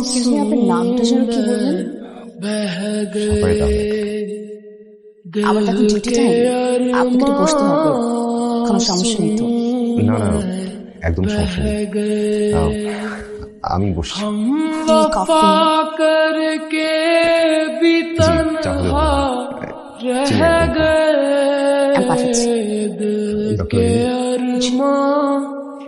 Excuse me আপনার নামটা যেন কি বললেন? সাফায়েত আহমেদ। আমার তো এখন ডিউটি টাইম আপনাকে একটু বসতে হবে। কোনো সমস্যা নেই তো? না না একদম সমস্যা নেই। আমি বসছি। পাঠাচ্ছি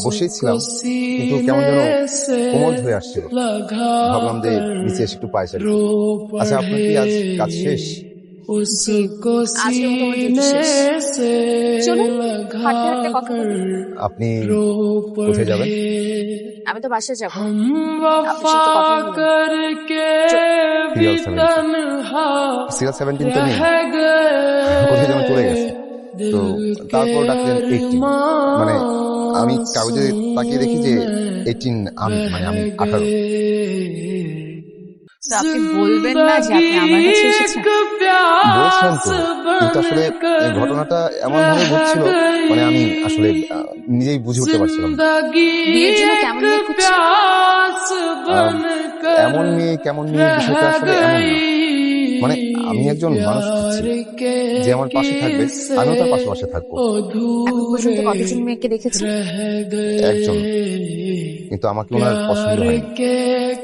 হ্যাঁ বসেই ছিলাম কিন্তু কেমন যেন কোমর ধরে আসছিল। ভাবলাম যে নিচে এসে একটু পায়ে চালি আচ্ছা আপনার কি আজ কাজ শেষ? আপনি কোথায় যাবেন? আমি তো বাসায় যাব। সিরিয়াল সেভেন্টিন তো নেই। কোথায় যেন চলে গেছে। তো তারপর ডাকলেন মানে আমি কাগজে তাকিয়ে দেখি যে এইটিন আমি মানে আমি আঠারো। আপনি বলবেন না যে আপনি আমার কাছে এসেছেন? বলছিলাম তো কিন্তু আসলে এই ঘটনাটা এমন ভাবে ঘটছিল মানে আমি আসলে নিজেই বুঝে উঠতে পারছিলাম বিয়ের জন্য কেমন মেয়ে খুঁজছেন? এমন মেয়ে কেমন মেয়ে বিষয়টা আসলে এমন না। মানে আমি একজন মানুষ খুঁজছি যে আমার পাশে থাকবে আমিও তার পাশে পাশে থাকব। এখন পর্যন্ত কতজন মেয়েকে একজন। কিন্তু আমাকে ওনার পছন্দ হয়নি।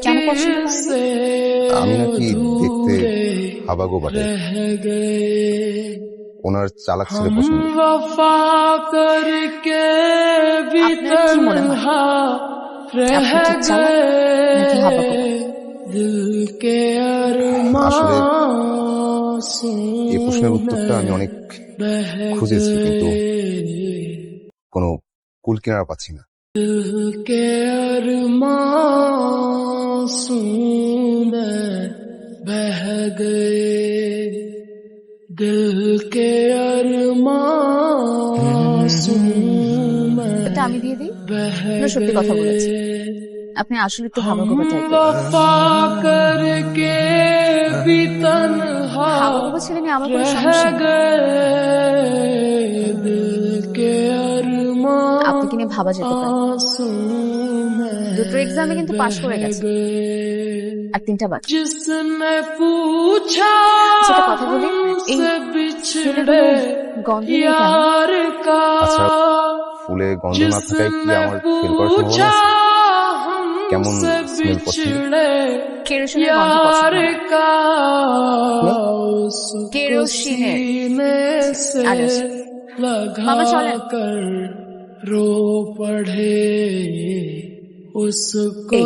কেন পছন্দ আমি নাকি দেখতে হাবাগো বাটে ওনার চালাক ছেলে পছন্দ। আপনার কি মনে হয়? আপনি কি চালাক নাকি হাবাগো আসলে এই প্রশ্নের উত্তরটা আমি অনেক খুঁজেছি কিন্তু কোনো কুল কিনারা পাচ্ছি না। বহ গে দিল কে আমি দিয়ে দিই? সত্যি কথা বলেছি। আপনি আসলে তো হাবাগোবা হাবাগোবা আমার আপনাকে নিয়ে ভাবা যেতে দুটো এক্সামে কিন্তু পাশ করে গেছে। আর তিনটা বাকি। আচ্ছা, কথা আচ্ছা, ফুলে গন্ধ না থাকায় কি আমার ফিল আছে? কেমন স্মেল পছন্দ কেরোসিনের গন্ধ পছন্দ হয়। কেরোসিনের। আচ্ছা। মামা চলেন। कर रो पड़े उसको এই